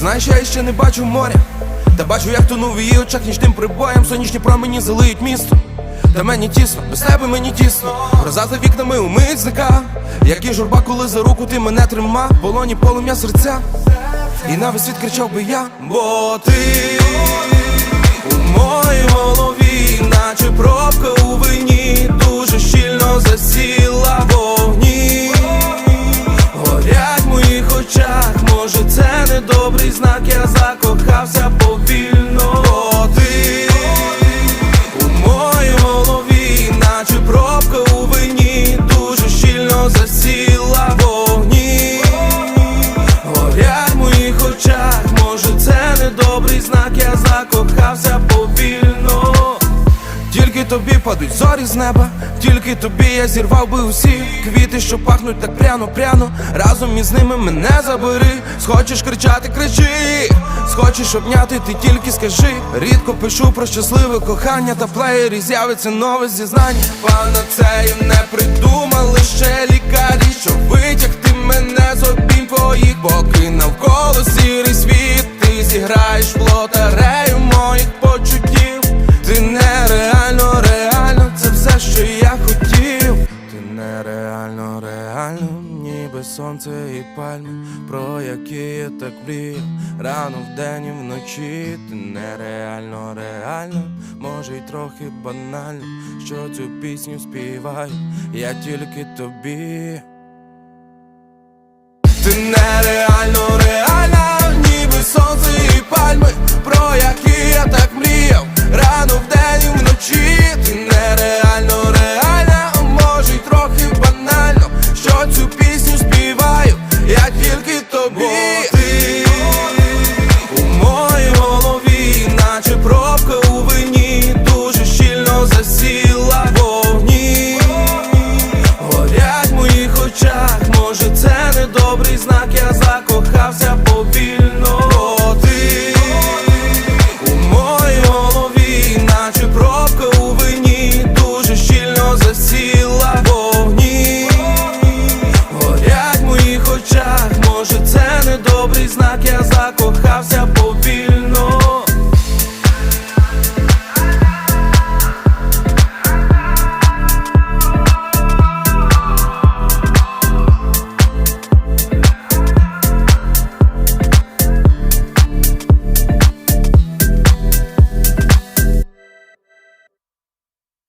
знаєш, я ще не бачу моря. Та бачу, як тону в її очах нічним прибоєм, сонячні промені залиють місто. Та мені тісно, без тебе мені тісно. Гроза за вікнами умить зника. Як і журба, коли за руку ти мене трима, полоні полум'я серця. І на весь світ кричав би я, бо ти у моїй голові, закохався повільно. Тобі падуть зорі з неба, тільки тобі я зірвав би усі квіти, що пахнуть так пряно-пряно. Разом із ними мене забери. Схочеш кричати, кричи, схочеш обняти, ти тільки скажи. Рідко пишу про щасливе кохання, та плеєрі з'явиться нове зізнання. Панацею не придумали ще лікарі, щоб витягти мене з обійм твоїх, поки навколо сірий світ, ти зіграєш в лотерею сонце і пальми, про які я так мріяв Рано вдень і вночі, ти нереально, реально, може й трохи банально, що цю пісню співаю, я тільки тобі. Ти нереально, реально, знак, я закохався повільно Ти У моїй голові, наче пробка у вині, дуже щільно засіла вогні. Горять в моїх очах, може, це не добрий знак, я закохався повільно